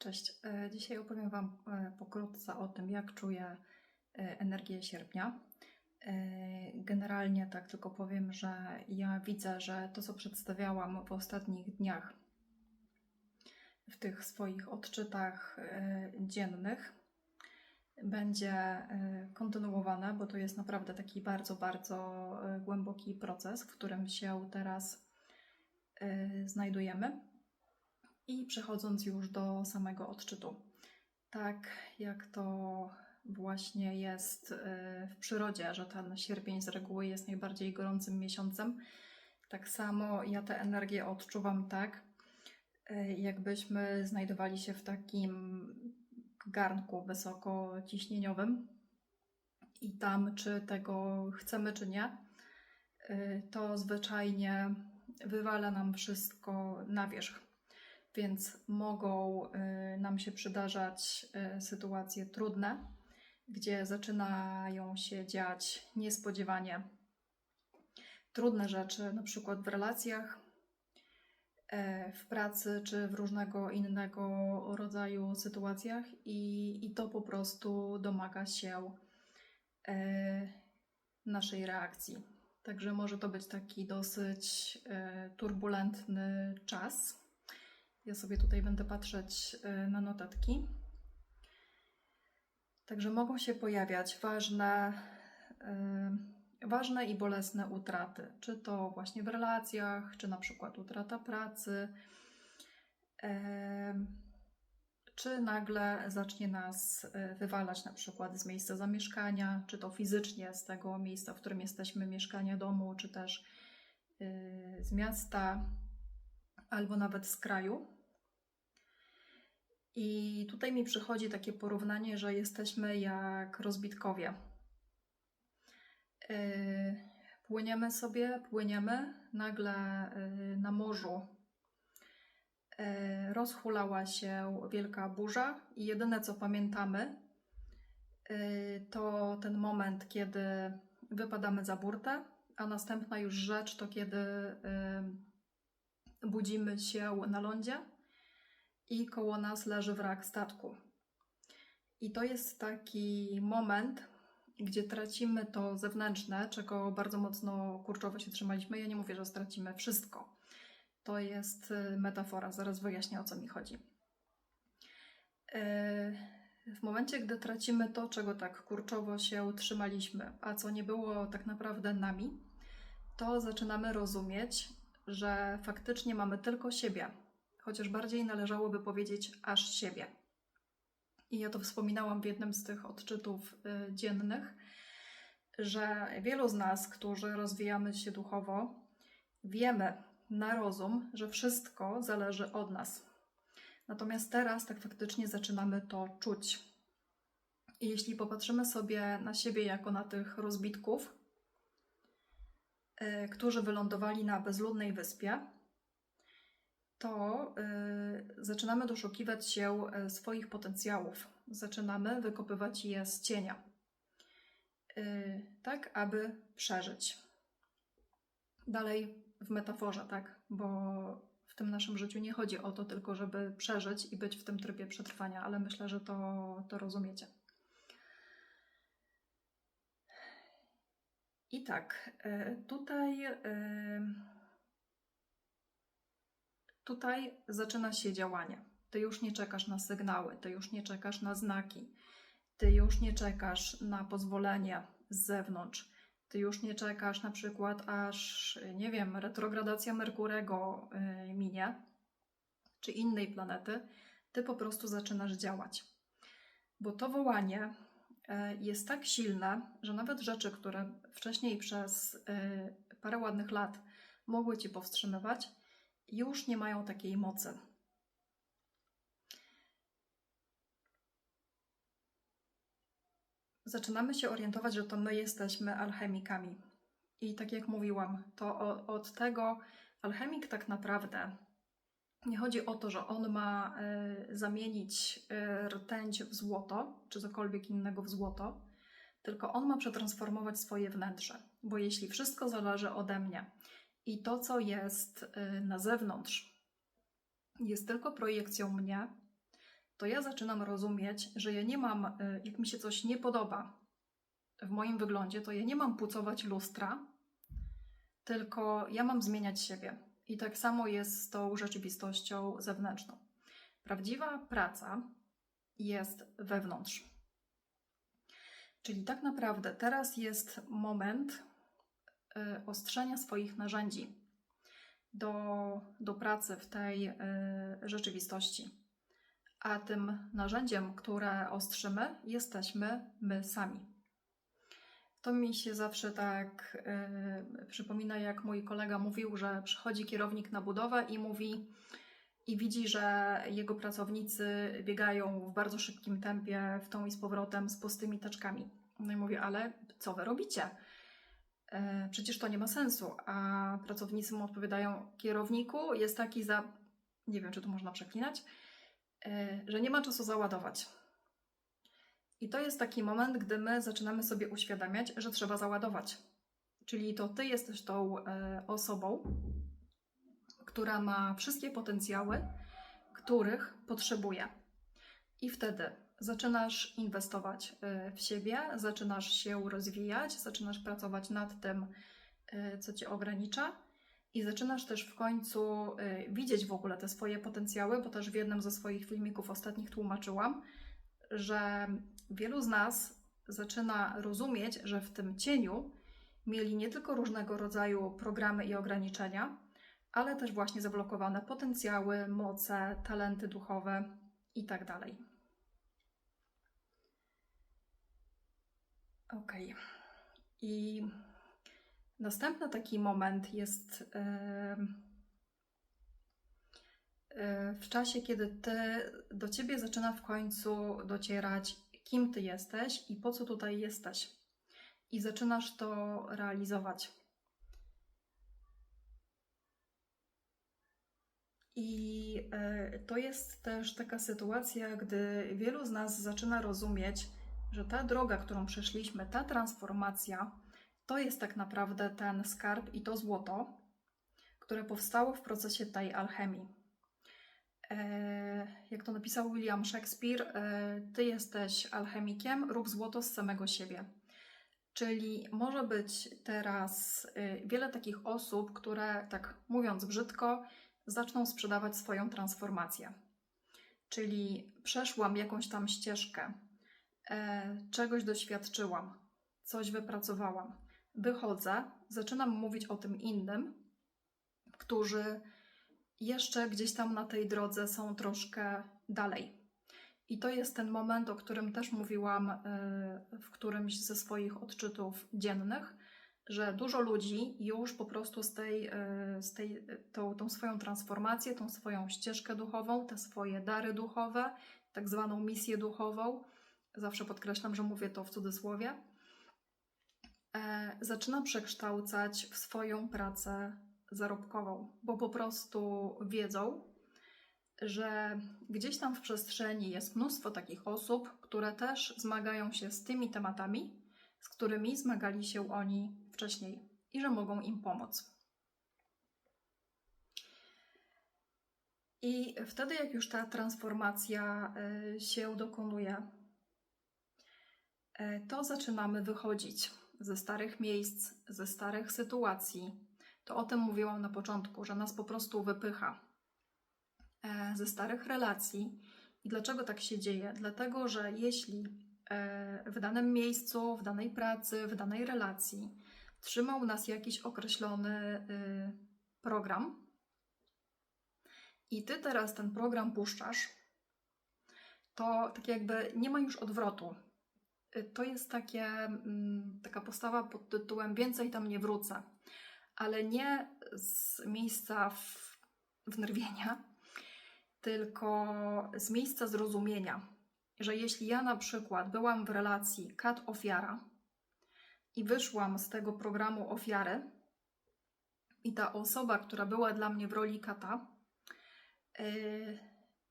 Cześć. E, Dzisiaj opowiem Wam e, pokrótce o tym, jak czuję e, energię sierpnia. Generalnie tak tylko powiem, że ja widzę, że to, co przedstawiałam w ostatnich dniach w tych swoich odczytach dziennych, będzie kontynuowane, bo to jest naprawdę taki bardzo, bardzo głęboki proces, w którym się teraz znajdujemy. I przechodząc już do samego odczytu. Tak jak to właśnie jest y, w przyrodzie, że ten sierpień z reguły jest najbardziej gorącym miesiącem, tak samo ja tę energię odczuwam tak, y, jakbyśmy znajdowali się w takim garnku wysokociśnieniowym i tam, czy tego chcemy, czy nie, y, to zwyczajnie wywala nam wszystko na wierzch więc mogą y, nam się przydarzać y, sytuacje trudne, gdzie zaczynają się dziać niespodziewanie trudne rzeczy, na przykład w relacjach, e, w pracy czy w różnego innego rodzaju sytuacjach, i, i to po prostu domaga się e, naszej reakcji. Także może to być taki dosyć e, turbulentny czas. Ja sobie tutaj będę patrzeć y, na notatki. Także mogą się pojawiać ważne, y, ważne i bolesne utraty, czy to właśnie w relacjach, czy na przykład utrata pracy, czy nagle zacznie nas y, wywalać na przykład z miejsca zamieszkania, czy to fizycznie z tego miejsca, w którym jesteśmy, mieszkania domu, czy też z miasta, albo nawet z kraju. I tutaj mi przychodzi takie porównanie, że jesteśmy jak rozbitkowie. Yy, Płyniemy sobie, płyniemy, nagle yy, na morzu yy, rozhulała się wielka burza i jedyne co pamiętamy to ten moment, kiedy wypadamy za burtę, a następna już rzecz to kiedy budzimy się na lądzie i koło nas leży wrak statku. I to jest taki moment, gdzie tracimy to zewnętrzne, czego bardzo mocno kurczowo się trzymaliśmy. Ja nie mówię, że stracimy wszystko. To jest y, metafora, zaraz wyjaśnię o co mi chodzi. Yy, W momencie, gdy tracimy to, czego tak kurczowo się trzymaliśmy, a co nie było tak naprawdę nami, to zaczynamy rozumieć, że faktycznie mamy tylko siebie, chociaż bardziej należałoby powiedzieć aż siebie. I ja to wspominałam w jednym z tych odczytów y, dziennych, że wielu z nas, którzy rozwijamy się duchowo, wiemy na rozum, że wszystko zależy od nas. Natomiast teraz tak faktycznie zaczynamy to czuć. I jeśli popatrzymy sobie na siebie jako na tych rozbitków, którzy wylądowali na bezludnej wyspie, to y, zaczynamy doszukiwać się y, swoich potencjałów. Zaczynamy wykopywać je z cienia, tak aby przeżyć. Dalej w metaforze, tak, bo w tym naszym życiu nie chodzi o to tylko, żeby przeżyć i być w tym trybie przetrwania, ale myślę, że to, to rozumiecie. I tak, y, tutaj. y, Tutaj zaczyna się działanie. Ty już nie czekasz na sygnały, ty już nie czekasz na znaki, ty już nie czekasz na pozwolenie z zewnątrz, ty już nie czekasz na przykład, aż, nie wiem, retrogradacja Merkurego y, minie, czy innej planety. Ty po prostu zaczynasz działać. Bo to wołanie jest tak silne, że nawet rzeczy, które wcześniej przez y, parę ładnych lat mogły cię powstrzymywać, już nie mają takiej mocy. Zaczynamy się orientować, że to my jesteśmy alchemikami. I tak jak mówiłam, to od tego alchemik tak naprawdę nie chodzi o to, że on ma y, zamienić y, rtęć w złoto, czy cokolwiek innego w złoto, tylko on ma przetransformować swoje wnętrze. Bo jeśli wszystko zależy ode mnie, i to, co jest y, na zewnątrz, jest tylko projekcją mnie, to ja zaczynam rozumieć, że ja nie mam, jak mi się coś nie podoba w moim wyglądzie, to ja nie mam pucować lustra, tylko ja mam zmieniać siebie. I tak samo jest z tą rzeczywistością zewnętrzną. Prawdziwa praca jest wewnątrz. Czyli tak naprawdę teraz jest moment y, ostrzenia swoich narzędzi do, do pracy w tej y, rzeczywistości. A tym narzędziem, które ostrzymy, jesteśmy my sami. To mi się zawsze tak y, przypomina, jak mój kolega mówił, że przychodzi kierownik na budowę i mówi, i widzi, że jego pracownicy biegają w bardzo szybkim tempie w tą i z powrotem z pustymi taczkami. No i mówię, ale co wy robicie? E, Przecież to nie ma sensu. A pracownicy mu odpowiadają, kierowniku jest taki za, nie wiem czy tu można przeklinać, e, że nie ma czasu załadować. I to jest taki moment, gdy my zaczynamy sobie uświadamiać, że trzeba załadować. Czyli to ty jesteś tą e, osobą, która ma wszystkie potencjały, których potrzebuje. I wtedy zaczynasz inwestować y, w siebie, zaczynasz się rozwijać, zaczynasz pracować nad tym, y, co cię ogranicza. I zaczynasz też w końcu widzieć w ogóle te swoje potencjały, bo też w jednym ze swoich filmików ostatnich tłumaczyłam, że wielu z nas zaczyna rozumieć, że w tym cieniu mieli nie tylko różnego rodzaju programy i ograniczenia, ale też właśnie zablokowane potencjały, moce, talenty duchowe itd. Ok. I następny taki moment jest yy, w czasie, kiedy ty, do ciebie zaczyna w końcu docierać, kim ty jesteś i po co tutaj jesteś. I zaczynasz to realizować. I e, to jest też taka sytuacja, gdy wielu z nas zaczyna rozumieć, że ta droga, którą przeszliśmy, ta transformacja, to jest tak naprawdę ten skarb i to złoto, które powstało w procesie tej alchemii. E, jak to napisał William Shakespeare, e, ty jesteś alchemikiem, rób złoto z samego siebie. Czyli może być teraz wiele takich osób, które, tak mówiąc brzydko, zaczną sprzedawać swoją transformację. Czyli przeszłam jakąś tam ścieżkę, e, czegoś doświadczyłam, coś wypracowałam, wychodzę, zaczynam mówić o tym innym, którzy jeszcze gdzieś tam na tej drodze są troszkę dalej. I to jest ten moment, o którym też mówiłam e, w którymś ze swoich odczytów dziennych, że dużo ludzi już po prostu z tej, e, z tej tą, tą swoją transformację, tą swoją ścieżkę duchową, te swoje dary duchowe, tak zwaną misję duchową, zawsze podkreślam, że mówię to w cudzysłowie, e, zaczyna przekształcać w swoją pracę zarobkową, bo po prostu wiedzą, że gdzieś tam w przestrzeni jest mnóstwo takich osób, które też zmagają się z tymi tematami, z którymi zmagali się oni wcześniej i że mogą im pomóc. I wtedy, jak już ta transformacja y, się dokonuje, y, to zaczynamy wychodzić ze starych miejsc, ze starych sytuacji. To o tym mówiłam na początku, że nas po prostu wypycha e, ze starych relacji. I dlaczego tak się dzieje? Dlatego, że jeśli e, w danym miejscu, w danej pracy, w danej relacji trzymał nas jakiś określony y, program, i ty teraz ten program puszczasz, to tak jakby nie ma już odwrotu. Y, to jest takie, mm, taka postawa pod tytułem Więcej tam nie wrócę, ale nie z miejsca wnerwienia, tylko z miejsca zrozumienia, że jeśli ja na przykład byłam w relacji kat-ofiara, i wyszłam z tego programu ofiary, i ta osoba, która była dla mnie w roli kata, yy,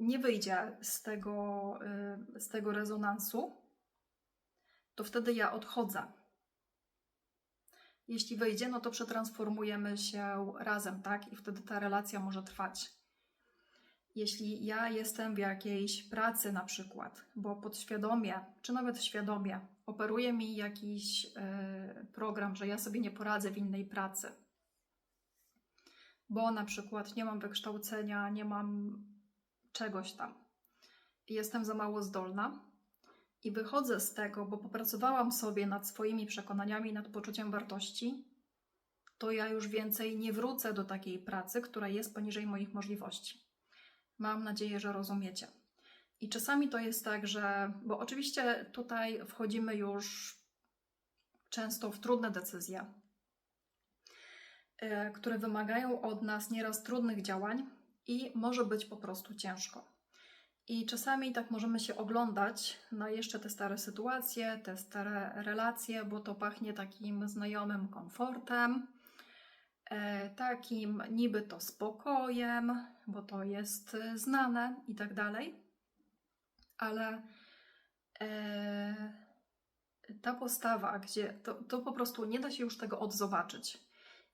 nie wyjdzie z tego, yy, z tego rezonansu, to wtedy ja odchodzę. Jeśli wyjdzie, no to przetransformujemy się razem, tak? I wtedy ta relacja może trwać. Jeśli ja jestem w jakiejś pracy, na przykład, bo podświadomie, czy nawet świadomie, operuje mi jakiś e, program, że ja sobie nie poradzę w innej pracy, bo na przykład nie mam wykształcenia, nie mam czegoś tam, jestem za mało zdolna i wychodzę z tego, bo popracowałam sobie nad swoimi przekonaniami, nad poczuciem wartości, to ja już więcej nie wrócę do takiej pracy, która jest poniżej moich możliwości. Mam nadzieję, że rozumiecie. I czasami to jest tak, że, bo oczywiście tutaj wchodzimy już często w trudne decyzje, e, które wymagają od nas nieraz trudnych działań i może być po prostu ciężko. I czasami tak możemy się oglądać na jeszcze te stare sytuacje, te stare relacje, bo to pachnie takim znajomym komfortem, e, takim niby to spokojem, bo to jest znane i tak dalej. Ale e, ta postawa, gdzie to, to po prostu nie da się już tego odzobaczyć.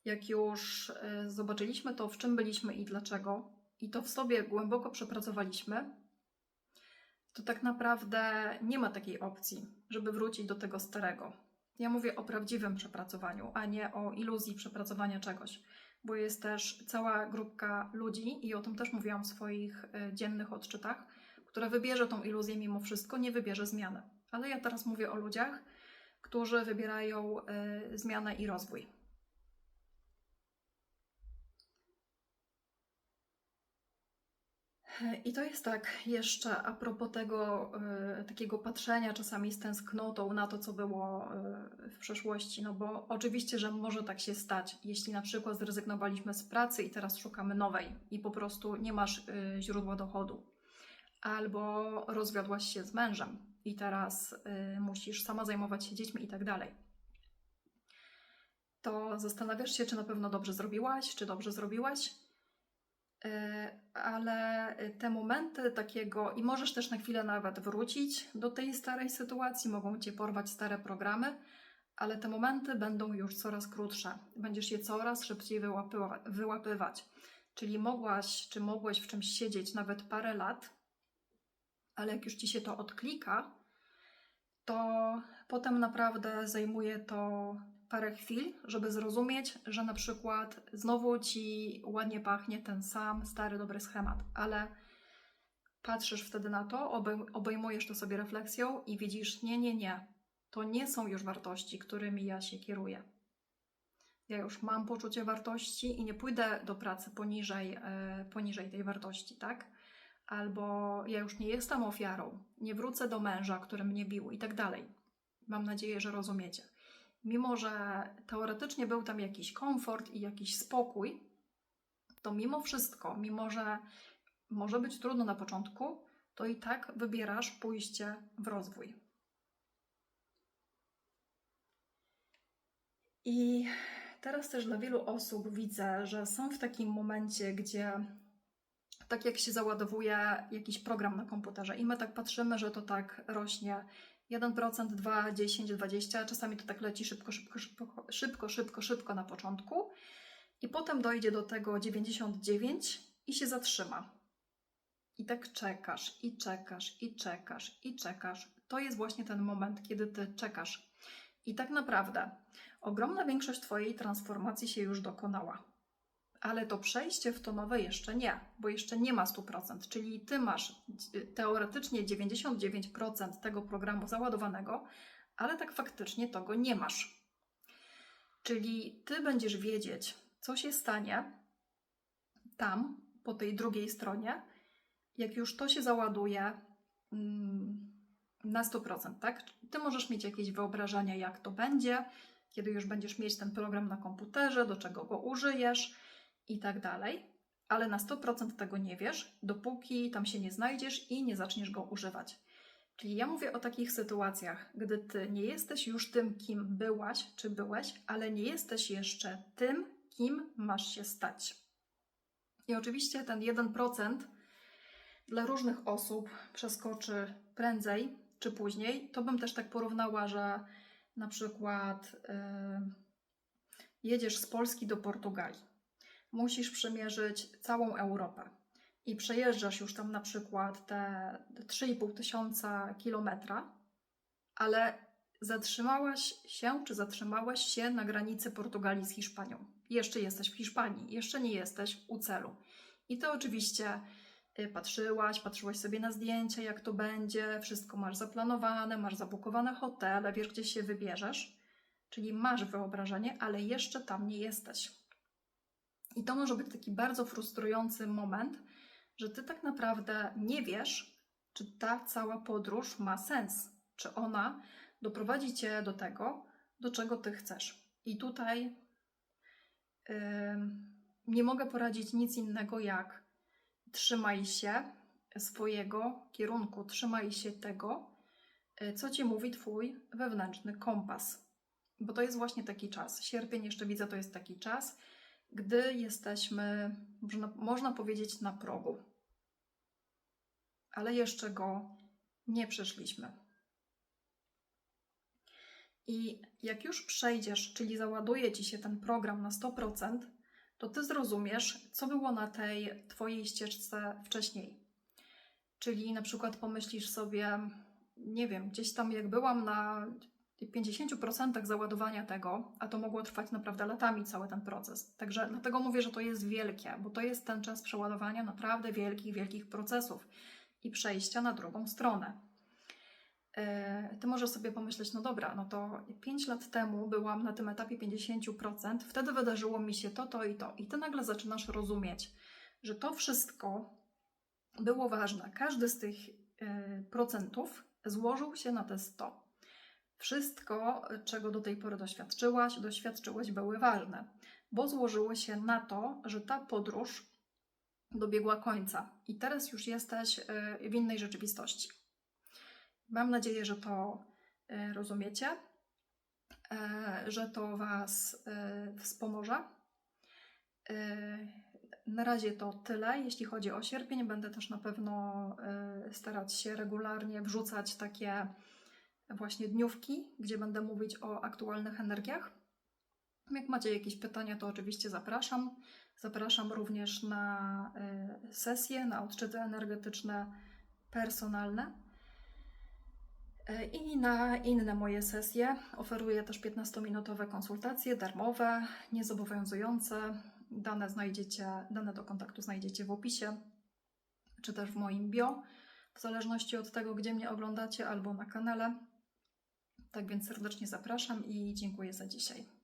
Jak już e, zobaczyliśmy to, w czym byliśmy i dlaczego, i to w sobie głęboko przepracowaliśmy, to tak naprawdę nie ma takiej opcji, żeby wrócić do tego starego. Ja mówię o prawdziwym przepracowaniu, a nie o iluzji przepracowania czegoś, bo jest też cała grupka ludzi, i o tym też mówiłam w swoich e, dziennych odczytach, która wybierze tą iluzję mimo wszystko, nie wybierze zmiany. Ale ja teraz mówię o ludziach, którzy wybierają y, zmianę i rozwój. I to jest tak jeszcze a propos tego y, takiego patrzenia czasami z tęsknotą na to, co było y, w przeszłości, no bo oczywiście, że może tak się stać, jeśli na przykład zrezygnowaliśmy z pracy i teraz szukamy nowej i po prostu nie masz y, źródła dochodu, albo rozwiodłaś się z mężem i teraz musisz sama zajmować się dziećmi i tak dalej. To zastanawiasz się, czy na pewno dobrze zrobiłaś, czy dobrze zrobiłaś, ale te momenty takiego, i możesz też na chwilę nawet wrócić do tej starej sytuacji, mogą cię porwać stare programy, ale te momenty będą już coraz krótsze. Będziesz je coraz szybciej wyłapywa- wyłapywać. Czyli mogłaś, czy mogłeś w czymś siedzieć nawet parę lat, ale jak już ci się to odklika, to potem naprawdę zajmuje to parę chwil, żeby zrozumieć, że na przykład znowu ci ładnie pachnie ten sam stary, dobry schemat, ale patrzysz wtedy na to, obej- obejmujesz to sobie refleksją i widzisz, nie, nie, nie, to nie są już wartości, którymi ja się kieruję. Ja już mam poczucie wartości i nie pójdę do pracy poniżej, e, poniżej tej wartości, tak? albo ja już nie jestem ofiarą, nie wrócę do męża, który mnie bił i tak dalej. Mam nadzieję, że rozumiecie. Mimo, że teoretycznie był tam jakiś komfort i jakiś spokój, to mimo wszystko, mimo że może być trudno na początku, to i tak wybierasz pójście w rozwój. I teraz też dla wielu osób widzę, że są w takim momencie, gdzie tak jak się załadowuje jakiś program na komputerze i my tak patrzymy, że to tak rośnie 1%, 2, 10, 20, czasami to tak leci szybko, szybko, szybko, szybko, szybko, szybko na początku i potem dojdzie do tego 99 i się zatrzyma. I tak czekasz, i czekasz, i czekasz, i czekasz. To jest właśnie ten moment, kiedy ty czekasz. I tak naprawdę ogromna większość Twojej transformacji się już dokonała. Ale to przejście w to nowe jeszcze nie, bo jeszcze nie ma 100%, czyli ty masz y, teoretycznie 99% tego programu załadowanego, ale tak faktycznie tego nie masz. Czyli ty będziesz wiedzieć, co się stanie tam, po tej drugiej stronie, jak już to się załaduje mm, na 100%, tak? Ty możesz mieć jakieś wyobrażenia, jak to będzie, kiedy już będziesz mieć ten program na komputerze, do czego go użyjesz i tak dalej, ale na 100% tego nie wiesz, dopóki tam się nie znajdziesz i nie zaczniesz go używać. Czyli ja mówię o takich sytuacjach, gdy ty nie jesteś już tym, kim byłaś czy byłeś, ale nie jesteś jeszcze tym, kim masz się stać. I oczywiście ten 1% dla różnych osób przeskoczy prędzej czy później. To bym też tak porównała, że na przykład yy, jedziesz z Polski do Portugalii musisz przemierzyć całą Europę. i przejeżdżasz już tam na przykład te 3,5 tysiąca kilometra, ale zatrzymałaś się, czy zatrzymałeś się na granicy Portugalii z Hiszpanią. Jeszcze jesteś w Hiszpanii, jeszcze nie jesteś u celu. I to oczywiście y, patrzyłaś, patrzyłaś sobie na zdjęcia, jak to będzie, wszystko masz zaplanowane, masz zabukowane hotele, wiesz, gdzie się wybierzesz, czyli masz wyobrażenie, ale jeszcze tam nie jesteś. I to może być taki bardzo frustrujący moment, że ty tak naprawdę nie wiesz, czy ta cała podróż ma sens, czy ona doprowadzi cię do tego, do czego ty chcesz. I tutaj ym, nie mogę poradzić nic innego jak trzymaj się swojego kierunku, trzymaj się tego, y, co ci mówi twój wewnętrzny kompas. Bo to jest właśnie taki czas. Sierpień jeszcze widzę, to jest taki czas, gdy jesteśmy, można, można powiedzieć, na progu. Ale jeszcze go nie przeszliśmy. I jak już przejdziesz, czyli załaduje ci się ten program na 100%, to ty zrozumiesz, co było na tej twojej ścieżce wcześniej. Czyli na przykład pomyślisz sobie, nie wiem, gdzieś tam jak byłam na 50% załadowania tego, a to mogło trwać naprawdę latami cały ten proces. Także dlatego mówię, że to jest wielkie, bo to jest ten czas przeładowania naprawdę wielkich, wielkich procesów i przejścia na drugą stronę. Yy, Ty możesz sobie pomyśleć, no dobra, no to 5 lat temu byłam na tym etapie 50%, wtedy wydarzyło mi się to, to i to. I ty nagle zaczynasz rozumieć, że to wszystko było ważne. Każdy z tych yy, procentów złożył się na te 100. Wszystko, czego do tej pory doświadczyłaś, doświadczyłeś, były ważne, bo złożyły się na to, że ta podróż dobiegła końca i teraz już jesteś yy, w innej rzeczywistości. Mam nadzieję, że to e, rozumiecie, e, że to Was e, wspomoże. Na razie to tyle, jeśli chodzi o sierpień. Będę też na pewno starać się regularnie wrzucać takie właśnie dniówki, gdzie będę mówić o aktualnych energiach. Jak macie jakieś pytania, to oczywiście zapraszam. Zapraszam również na sesje, na odczyty energetyczne personalne. I na inne moje sesje oferuję też 15-minutowe konsultacje darmowe, niezobowiązujące. Dane, znajdziecie, dane do kontaktu znajdziecie w opisie, czy też w moim bio, w zależności od tego, gdzie mnie oglądacie, albo na kanale. Tak więc serdecznie zapraszam i dziękuję za dzisiaj.